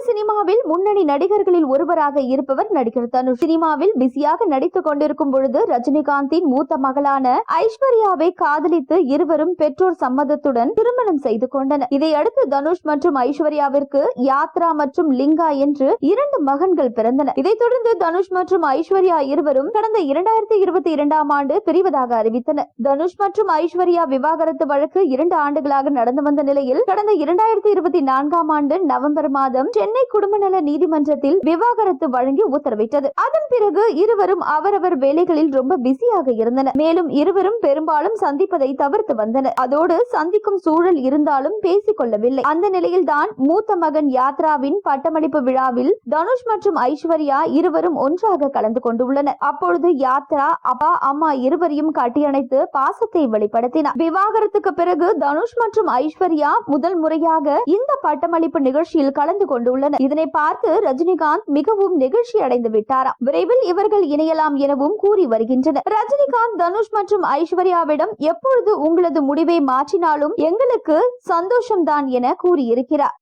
தமிழ் சினிமாவில் முன்னணி நடிகர்களில் ஒருவராக இருப்பவர் நடிகர் தனுஷ். சினிமாவில் பிஸியாக நடித்துக் கொண்டிருக்கும் பொழுது ரஜினிகாந்தின் மூத்த மகளான ஐஸ்வர்யாவை காதலித்து இருவரும் பெற்றோர் சம்மதத்துடன் திருமணம் செய்து கொண்டனர். இதையடுத்து தனுஷ் மற்றும் ஐஸ்வர்யாவிற்கு யாத்ரா மற்றும் லிங்கா என்று இரண்டு மகன்கள் பிறந்தனர் இதைத் தொடர்ந்து தனுஷ் மற்றும் ஐஸ்வர்யா இருவரும் கடந்த இரண்டாயிரத்தி இருபத்தி இரண்டாம் ஆண்டு பிரிவதாக அறிவித்தனர். தனுஷ் மற்றும் ஐஸ்வர்யா விவாகரத்து வழக்கு இரண்டு ஆண்டுகளாக நடந்து வந்த நிலையில் கடந்த இரண்டாயிரத்தி இருபத்தி நான்காம் ஆண்டு நவம்பர் மாதம் சென்னை குடும்ப நல நீதிமன்றத்தில் விவாகரத்து வழங்கி உத்தரவிட்டது. அதன் பிறகு இருவரும் அவரவர் வேலைகளில் ரொம்ப பிஸியாக இருந்தனர். மேலும் இருவரும் பெரும்பாலும் சந்திப்பதை தவிர்த்து வந்தனர். அதோடு சந்திக்கும் சூழல் இருந்தாலும் பேசிக் கொள்ளவில்லை அந்த நிலையில்தான் மூத்த மகன் யாத்ராவின் பட்டமளிப்பு விழாவில் தனுஷ் மற்றும் ஐஸ்வர்யா இருவரும் ஒன்றாக கலந்து கொண்டுள்ளனர். அப்பொழுது யாத்ரா அப்பா அம்மா இருவரையும் கட்டியணைத்து பாசத்தை வெளிப்படுத்தினார். விவாகரத்துக்கு பிறகு தனுஷ் மற்றும் ஐஸ்வர்யா முதல் முறையாக இந்த பட்டமளிப்பு நிகழ்ச்சியில் கலந்து கொண்டுள்ளனர். இதனை பார்த்து ரஜினிகாந்த் மிகவும் நெகிழ்ச்சி அடைந்து விட்டாராம். விரைவில் இவர்கள் இணையலாம் எனவும் கூறி வருகின்றனர். ரஜினிகாந்த் தனுஷ் மற்றும் ஐஸ்வர்யாவிடம் எப்பொழுது உங்களது முடிவை மாற்றினாலும் எங்களுக்கு சந்தோஷம்தான் என கூறியிருக்கிறார்.